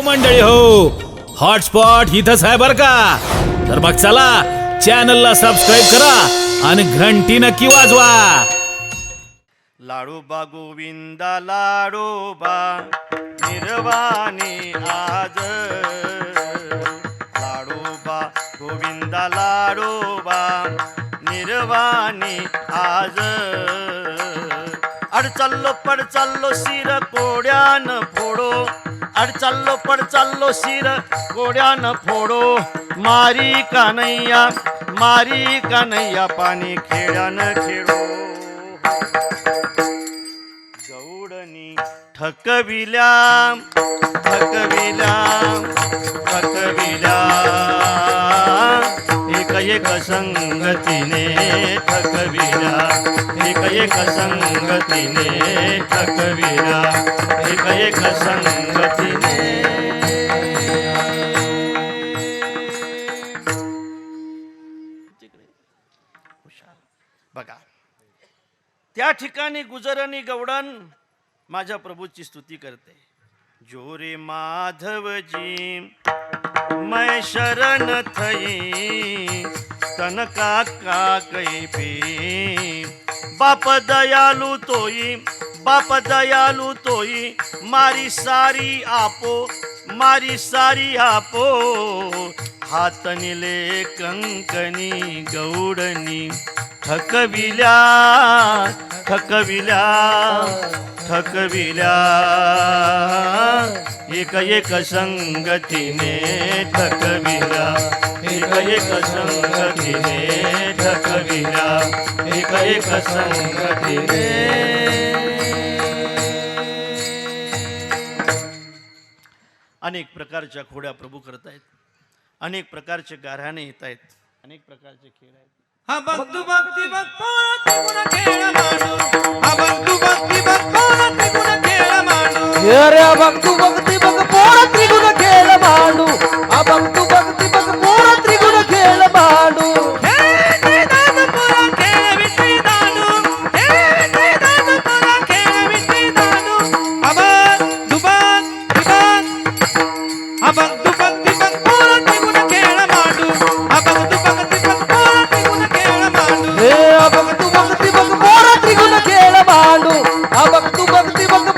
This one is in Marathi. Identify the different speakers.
Speaker 1: मंडळी हो. हॉटस्पॉट इथंच आहे बर का? तर मग चला चॅनलला सबस्क्राईब करा आणि घंटी नक्की वाजवा.
Speaker 2: लाडूबा गोविंदा लाडूबा निर्वाणी आज. लाडूबा गोविंदा लाडूबा निर्वाणी आज. अड चाललो पड चाललो शिर कोड्यान फोडो. अड चाललो पड चाललो शिर गोड्यानं फोडो. मारी कानैया मारी कानैया पाणी खेड्यानं खेळो गौडनी थकविल्या थकविल्या थकविल्या एक एक संगतीने एक संगतीने ठकविल्या एक एक संगतीने. बघा त्या ठिकाणी गुजरणी गवडण माझ्या प्रभूची स्तुती करते. जोरे माधवजी मै शरण थई तन का कैपी बाप दयालु तोई बाप दयालु तोई मारी सारी आपो मारी सारी आपो। हातनिले कंकणी गौडनी थकविल्या थकविल्या थकविल्या। एक एक संगतीने थकविल्या एक एक संगतीने थकविल्या एक एक संगतीने. अनेक प्रकारच्या खोड्या प्रभू करतायत. अनेक प्रकारचे गाऱ्हाणे येत आहेत अनेक प्रकारचे खेळ आहेत.
Speaker 3: हा भक्तु भक्ती भक्ता त्रिगुण खेळ मांडू हा भक्तु भक्ती भक्ता त्रिगुण खेळ मांडू
Speaker 4: अरे भक्तू भक्ती দিব